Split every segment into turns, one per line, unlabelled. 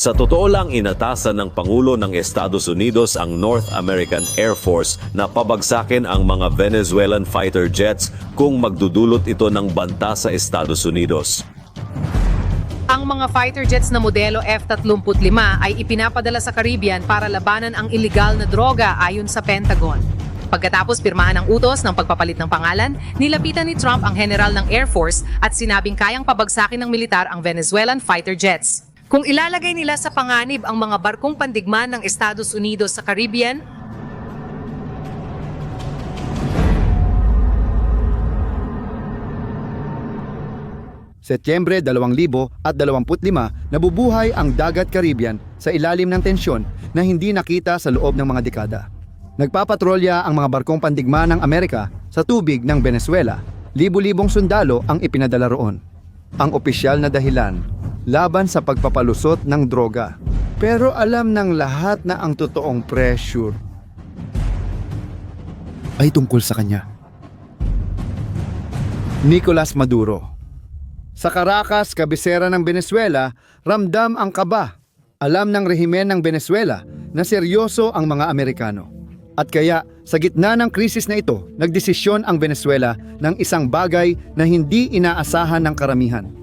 Sa totoo lang inatasan ng Pangulo ng Estados Unidos ang North American Air Force na pabagsakin ang mga Venezuelan fighter jets kung magdudulot ito ng banta sa Estados Unidos.
Ang mga fighter jets na modelo F-35 ay ipinapadala sa Caribbean para labanan ang illegal na droga ayon sa Pentagon. Pagkatapos pirmahan ang utos ng pagpapalit ng pangalan, nilapitan ni Trump ang general ng Air Force at sinabing kayang pabagsakin ng militar ang Venezuelan fighter jets. Kung ilalagay nila sa panganib ang mga barkong pandigma ng Estados Unidos sa Caribbean,
Setyembre 2025, nabubuhay ang dagat Caribbean sa ilalim ng tensyon na hindi nakita sa loob ng mga dekada. Nagpapatrolya ang mga barkong pandigma ng Amerika sa tubig ng Venezuela. Libu-libong sundalo ang ipinadala roon. Ang opisyal na dahilan, laban sa pagpapalusot ng droga. Pero alam ng lahat na ang totoong pressure ay tungkol sa kanya. Nicolas Maduro sa Caracas, kabisera ng Venezuela, ramdam ang kaba. Alam ng rehimen ng Venezuela na seryoso ang mga Amerikano. At kaya, sa gitna ng krisis na ito, nagdesisyon ang Venezuela ng isang bagay na hindi inaasahan ng karamihan.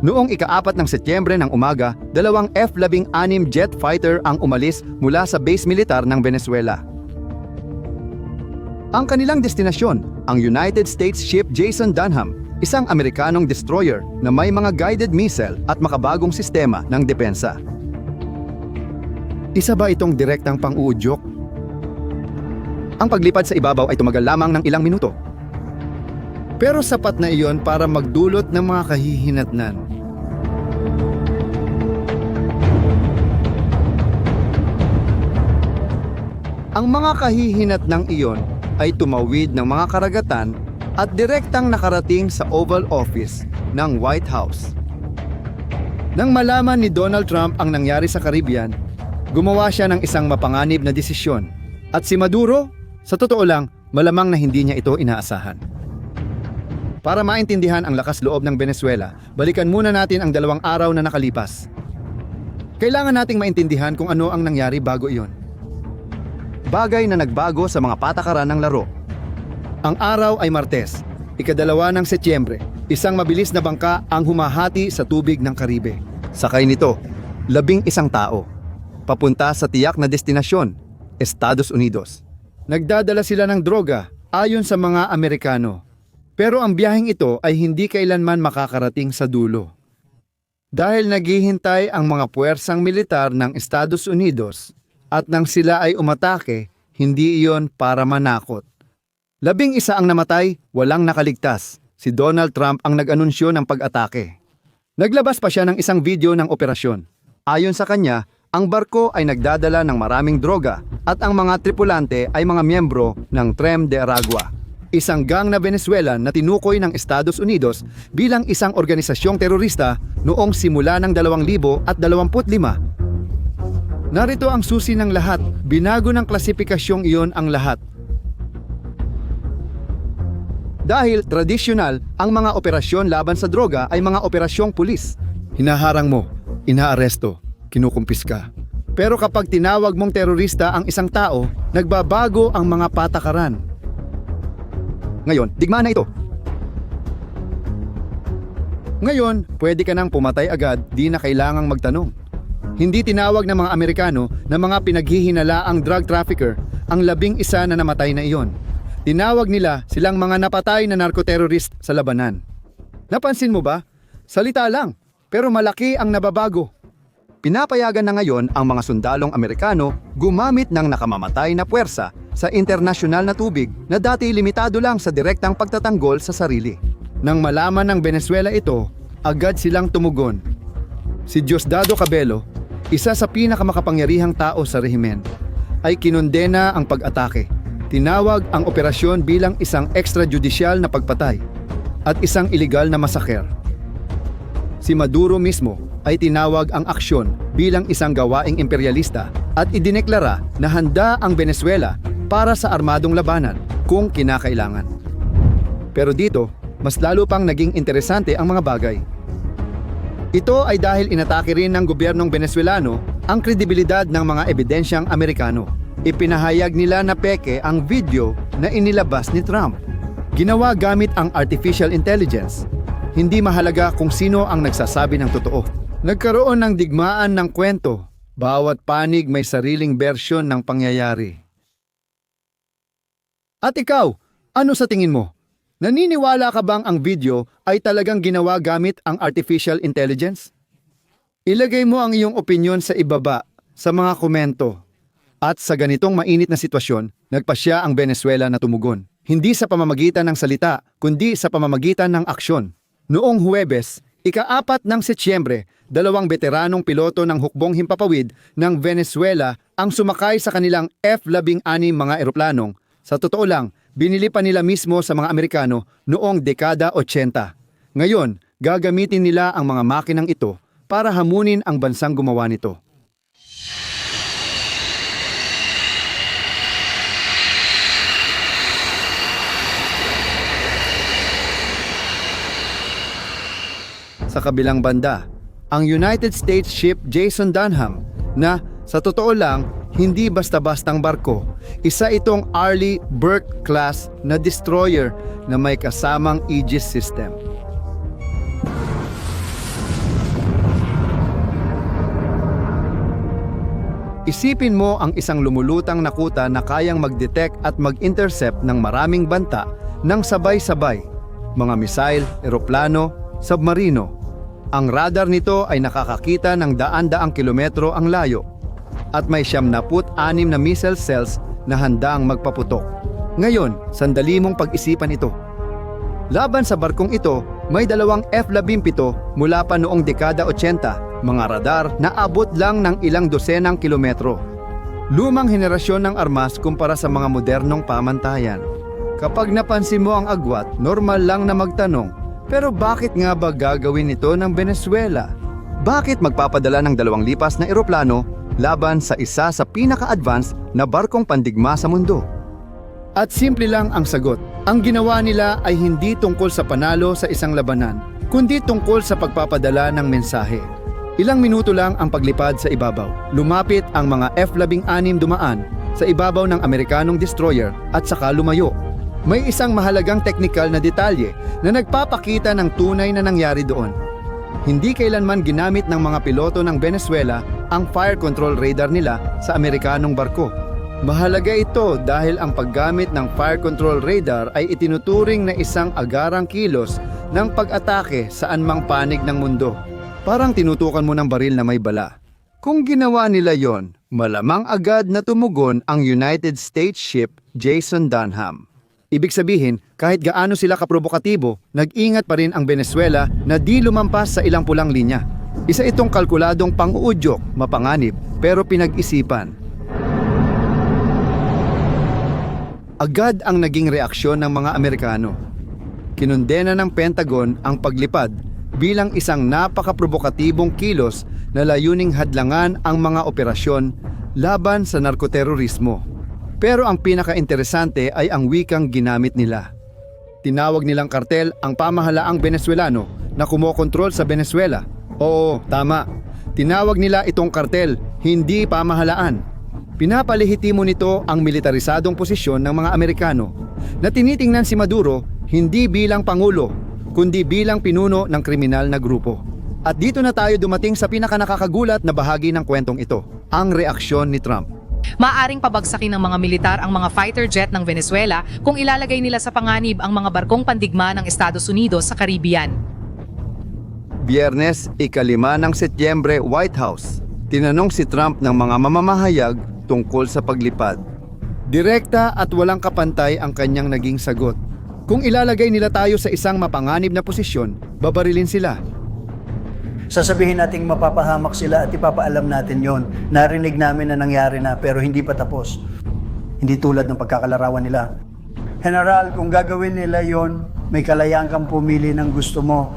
Noong ikaapat ng Setyembre ng umaga, dalawang F-16 jet fighter ang umalis mula sa base militar ng Venezuela. Ang kanilang destinasyon, ang United States ship Jason Dunham, isang Amerikanong destroyer na may mga guided missile at makabagong sistema ng depensa. Isa ba itong direktang pang-uudyok? Ang paglipad sa ibabaw ay tumagal lamang ng ilang minuto. Pero sapat na iyon para magdulot ng mga kahihinatnan. Ang mga kahihinat ng iyon ay tumawid ng mga karagatan at direktang nakarating sa Oval Office ng White House. Nang malaman ni Donald Trump ang nangyari sa Caribbean, gumawa siya ng isang mapanganib na desisyon. At si Maduro, sa totoo lang, malamang na hindi niya ito inaasahan. Para maintindihan ang lakas loob ng Venezuela, balikan muna natin ang dalawang araw na nakalipas. Kailangan nating maintindihan kung ano ang nangyari bago iyon. Bagay na nagbago sa mga patakaran ng laro. Ang araw ay Martes, ikadalawa ng Setyembre. Isang mabilis na bangka ang humahati sa tubig ng Karibe. Sakay nito, labing isang tao. Papunta sa tiyak na destinasyon, Estados Unidos. Nagdadala sila ng droga ayon sa mga Amerikano. Pero ang biyaheng ito ay hindi kailanman makakarating sa dulo. Dahil naghihintay ang mga puwersang militar ng Estados Unidos at nang sila ay umatake, hindi iyon para manakot. Labing isa ang namatay, walang nakaligtas. Si Donald Trump ang nag-anunsyo ng pag-atake. Naglabas pa siya ng isang video ng operasyon. Ayon sa kanya, ang barko ay nagdadala ng maraming droga at ang mga tripulante ay mga miyembro ng Trem de Aragua, isang gang na Venezuelan na tinukoy ng Estados Unidos bilang isang organisasyong terorista noong simula ng 2025. Narito ang susi ng lahat, binago ng klasipikasyong iyon ang lahat. Dahil tradisyonal, ang mga operasyon laban sa droga ay mga operasyong pulis. Hinaharang mo, inaaresto, kinukumpis ka. Pero kapag tinawag mong terorista ang isang tao, nagbabago ang mga patakaran. Ngayon, digma na ito. Ngayon, pwede ka nang pumatay agad, di na kailangang magtanong. Hindi tinawag ng mga Amerikano na mga pinaghihinalaang drug trafficker ang labing isa na namatay na iyon. Tinawag nila silang mga napatay na narkoterrorist sa labanan. Napansin mo ba? Salita lang, pero malaki ang nababago. Pinapayagan na ngayon ang mga sundalong Amerikano gumamit ng nakamamatay na puwersa sa internasyonal na tubig na dati limitado lang sa direktang pagtatanggol sa sarili. Nang malaman ng Venezuela ito, agad silang tumugon. Si Diosdado Cabello, isa sa pinakamakapangyarihang tao sa rehimen, ay kinondena ang pag-atake. Tinawag ang operasyon bilang isang extrajudicial na pagpatay at isang iligal na masaker. Si Maduro mismo ay tinawag ang aksyon bilang isang gawaing imperialista at idineklara na handa ang Venezuela para sa armadong labanan kung kinakailangan. Pero dito, mas lalo pang naging interesante ang mga bagay. Ito ay dahil inatake rin ng gobyernong Venezuelano ang kredibilidad ng mga ebidensyang Amerikano. Ipinahayag nila na peke ang video na inilabas ni Trump. Ginawa gamit ang artificial intelligence. Hindi mahalaga kung sino ang nagsasabi ng totoo. Nagkaroon ng digmaan ng kwento. Bawat panig may sariling bersyon ng pangyayari. At ikaw, ano sa tingin mo? Naniniwala ka bang ang video ay talagang ginawa gamit ang artificial intelligence? Ilagay mo ang iyong opinyon sa ibaba sa mga komento. At sa ganitong mainit na sitwasyon, nagpasya ang Venezuela na tumugon. Hindi sa pamamagitan ng salita, kundi sa pamamagitan ng aksyon. Noong Huwebes, ikaapat ng Setyembre, dalawang veteranong piloto ng hukbong himpapawid ng Venezuela ang sumakay sa kanilang F-16 mga eroplanong. Sa totoo lang, binili pa nila mismo sa mga Amerikano noong dekada 80. Ngayon, gagamitin nila ang mga makinang ito para hamunin ang bansang gumawa nito. Sa kabilang banda, ang United States ship Jason Dunham na sa totoo lang hindi basta-bastang barko. Isa itong Arleigh Burke class na destroyer na may kasamang Aegis system. Isipin mo ang isang lumulutang na kuta na kayang mag-detect at mag-intercept ng maraming banta ng sabay-sabay, mga missile, eroplano, submarino. Ang radar nito ay nakakakita ng daan-daang kilometro ang layo at may siyam na anim na missile cells na handang magpaputok. Ngayon, sandali mong pag-isipan ito. Laban sa barkong ito, may dalawang F-17 mula pa noong dekada 80, mga radar na abot lang ng ilang dosenang kilometro. Lumang henerasyon ng armas kumpara sa mga modernong pamantayan. Kapag napansin mo ang agwat, normal lang na magtanong, pero bakit nga ba gagawin ito ng Venezuela? Bakit magpapadala ng dalawang lipas na eroplano laban sa isa sa pinaka-advance na barkong pandigma sa mundo? At simple lang ang sagot. Ang ginawa nila ay hindi tungkol sa panalo sa isang labanan, kundi tungkol sa pagpapadala ng mensahe. Ilang minuto lang ang paglipad sa ibabaw. Lumapit ang mga F-16 dumaan sa ibabaw ng Amerikanong destroyer at saka lumayo. May isang mahalagang teknikal na detalye na nagpapakita ng tunay na nangyari doon. Hindi kailanman ginamit ng mga piloto ng Venezuela ang fire control radar nila sa Amerikanong barko. Mahalaga ito dahil ang paggamit ng fire control radar ay itinuturing na isang agarang kilos ng pag-atake saan mang panig ng mundo. Parang tinutukan mo ng baril na may bala. Kung ginawa nila yon, malamang agad na tumugon ang United States ship Jason Dunham. Ibig sabihin, kahit gaano sila kaprovokatibo, nag-ingat pa rin ang Venezuela na di lumampas sa ilang pulang linya. Isa itong kalkuladong pang-uudyok, mapanganib, pero pinag-isipan. Agad ang naging reaksyon ng mga Amerikano. Kinundena ng Pentagon ang paglipad bilang isang napaka-provokatibong kilos na layuning hadlangan ang mga operasyon laban sa narkoterorismo. Pero ang pinaka-interesante ay ang wikang ginamit nila. Tinawag nilang kartel ang pamahalaang Venezuelano na kumokontrol sa Venezuela. Oo, tama. Tinawag nila itong kartel, hindi pamahalaan. Pinapalehitimo nito ang militarisadong posisyon ng mga Amerikano na tinitingnan si Maduro hindi bilang pangulo, kundi bilang pinuno ng kriminal na grupo. At dito na tayo dumating sa pinakanakakagulat na bahagi ng kwentong ito, ang reaksyon ni Trump.
Maaring pabagsakin ng mga militar ang mga fighter jet ng Venezuela kung ilalagay nila sa panganib ang mga barkong pandigma ng Estados Unidos sa Caribbean.
Biyernes, ikalima ng Setyembre, White House. Tinanong si Trump ng mga mamamahayag tungkol sa paglipad. Direkta at walang kapantay ang kanyang naging sagot. Kung ilalagay nila tayo sa isang mapanganib na posisyon, babarilin sila.
Sasabihin nating mapapahamak sila at ipapaalam natin yon. Narinig namin na nangyari na pero hindi pa tapos. Hindi tulad ng pagkakalarawan nila. General, kung gagawin nila yon, may kalayaan kang pumili ng gusto mo.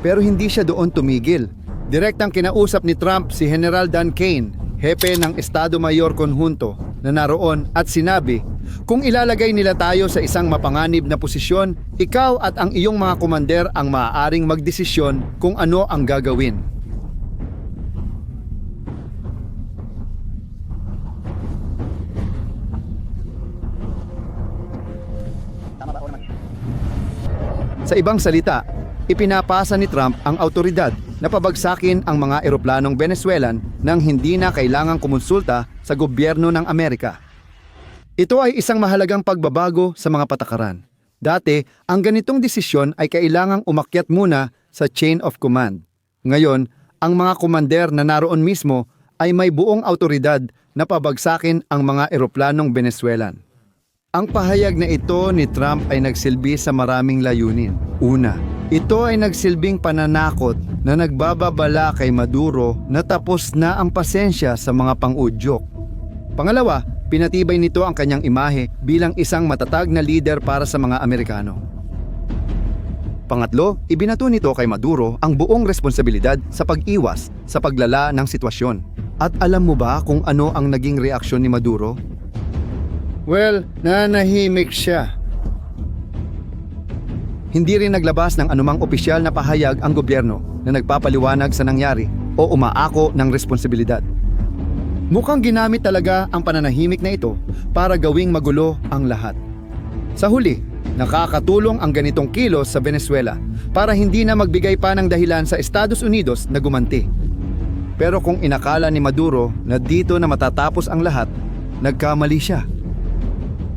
Pero hindi siya doon tumigil. Direktang kinausap ni Trump si General Dan Kane, hepe ng Estado Mayor Conjunto, na naroon at sinabi, Kung ilalagay nila tayo sa isang mapanganib na posisyon, ikaw at ang iyong mga komander ang maaaring magdesisyon kung ano ang gagawin. Sa ibang salita, ipinapasa ni Trump ang autoridad na pabagsakin ang mga eroplanong Venezuelan nang hindi na kailangang kumonsulta sa gobyerno ng Amerika. Ito ay isang mahalagang pagbabago sa mga patakaran. Dati, ang ganitong desisyon ay kailangang umakyat muna sa chain of command. Ngayon, ang mga komander na naroon mismo ay may buong autoridad na pabagsakin ang mga eroplanong Venezuelan. Ang pahayag na ito ni Trump ay nagsilbi sa maraming layunin. Una, ito ay nagsilbing pananakot na nagbababala kay Maduro na tapos na ang pasensya sa mga pang-udyok. Pangalawa, pinatibay nito ang kanyang imahe bilang isang matatag na leader para sa mga Amerikano. Pangatlo, ibinato nito kay Maduro ang buong responsibilidad sa pag-iwas sa paglala ng sitwasyon. At alam mo ba kung ano ang naging reaksyon ni Maduro? Well, nanahimik siya. Hindi rin naglabas ng anumang opisyal na pahayag ang gobyerno na nagpapaliwanag sa nangyari o umaako ng responsibilidad. Mukhang ginamit talaga ang pananahimik na ito para gawing magulo ang lahat. Sa huli, nakakatulong ang ganitong kilos sa Venezuela para hindi na magbigay pa ng dahilan sa Estados Unidos na gumanti. Pero kung inakala ni Maduro na dito na matatapos ang lahat, nagkamali siya.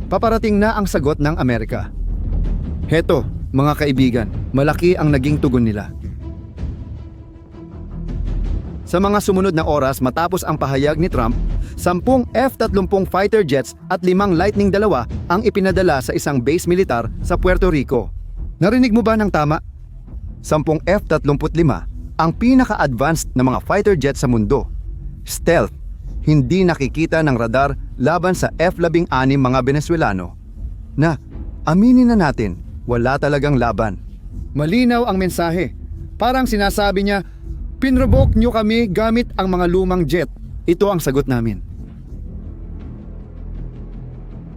Paparating na ang sagot ng Amerika. Heto, mga kaibigan, malaki ang naging tugon nila. Sa mga sumunod na oras matapos ang pahayag ni Trump, sampung F-30 fighter jets at limang Lightning dalawa ang ipinadala sa isang base militar sa Puerto Rico. Narinig mo ba ng tama? Sampung F-35 ang pinaka-advanced na mga fighter jet sa mundo. Stealth, hindi nakikita ng radar laban sa F-16 mga Venezuelano. Na, aminin na natin, wala talagang laban. Malinaw ang mensahe. Parang sinasabi niya, pinrovoke niyo kami gamit ang mga lumang jet. Ito ang sagot namin.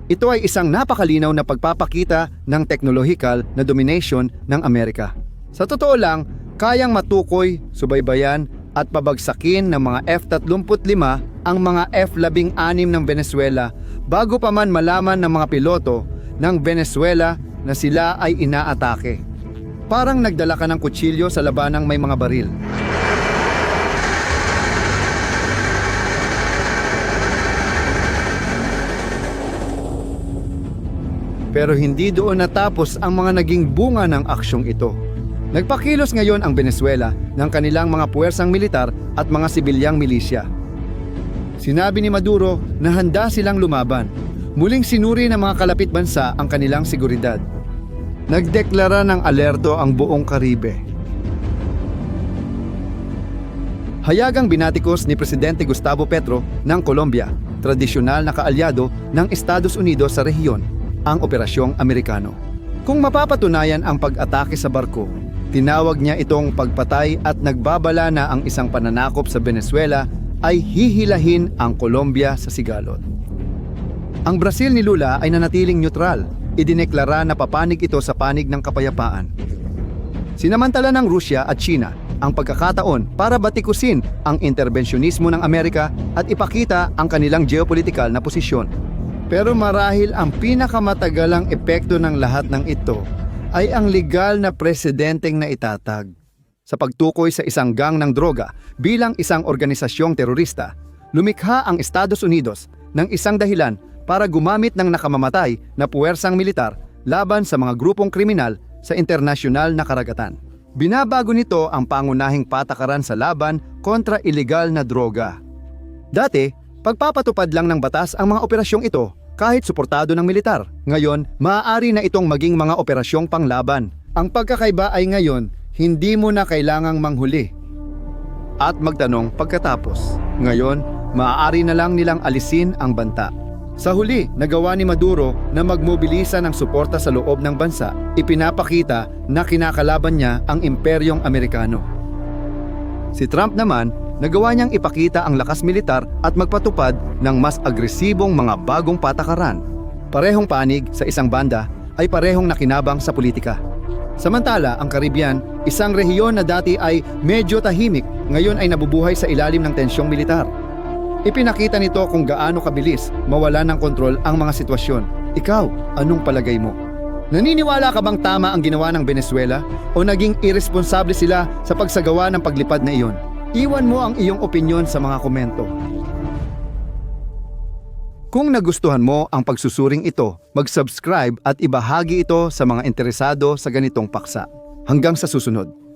Ito ay isang napakalinaw na pagpapakita ng technological na domination ng Amerika. Sa totoo lang, kayang matukoy, subaybayan at pabagsakin ng mga F-35 ang mga F-16 ng Venezuela bago pa man malaman ng mga piloto ng Venezuela na sila ay inaatake. Parang nagdala ka ng kutsilyo sa labanang may mga baril. Pero hindi doon natapos ang mga naging bunga ng aksyong ito. Nagpakilos ngayon ang Venezuela ng kanilang mga puwersang militar at mga sibilyang milisya. Sinabi ni Maduro na handa silang lumaban. Muling sinuri ng mga kalapit bansa ang kanilang seguridad. Nagdeklara ng alerto ang buong Karibe. Hayagang binatikos ni Presidente Gustavo Petro ng Colombia, tradisyonal na kaalyado ng Estados Unidos sa rehiyon, ang Operasyong Amerikano. Kung mapapatunayan ang pag-atake sa barko, tinawag niya itong pagpatay at nagbabala na ang isang pananakop sa Venezuela ay hihilahin ang Colombia sa sigalot. Ang Brazil ni Lula ay nanatiling neutral. Idineklara na papanig ito sa panig ng kapayapaan. Sinamantala ng Rusya at China ang pagkakataon para batikusin ang interbensyonismo ng Amerika at ipakita ang kanilang geopolitikal na posisyon. Pero marahil ang pinakamatagalang epekto ng lahat ng ito ay ang legal na presidenteng na itatag. Sa pagtukoy sa isang gang ng droga bilang isang organisasyong terorista, lumikha ang Estados Unidos ng isang dahilan para gumamit ng nakamamatay na puwersang militar laban sa mga grupong kriminal sa internasyonal na karagatan. Binabago nito ang pangunahing patakaran sa laban kontra ilegal na droga. Dati, pagpapatupad lang ng batas ang mga operasyong ito kahit suportado ng militar. Ngayon, maaari na itong maging mga operasyong panglaban. Ang pagkakaiba ay ngayon, hindi mo na kailangang manghuli. At magtanong pagkatapos. Ngayon, maaari na lang nilang alisin ang banta. Sa huli, nagawa ni Maduro na magmobilisa ng suporta sa loob ng bansa, ipinapakita na kinakalaban niya ang imperyong Amerikano. Si Trump naman, nagawa niyang ipakita ang lakas militar at magpatupad ng mas agresibong mga bagong patakaran. parehong panig sa isang banda ay parehong nakinabang sa politika. Samantala, ang Caribbean, isang rehiyon na dati ay medyo tahimik, ngayon ay nabubuhay sa ilalim ng tensyong militar. Ipinakita nito kung gaano kabilis mawala ng kontrol ang mga sitwasyon. Ikaw, anong palagay mo? Naniniwala ka bang tama ang ginawa ng Venezuela o naging irresponsable sila sa pagsagawa ng paglipad na iyon? Iwan mo ang iyong opinyon sa mga komento. Kung nagustuhan mo ang pagsusuring ito, mag-subscribe at ibahagi ito sa mga interesado sa ganitong paksa. Hanggang sa susunod.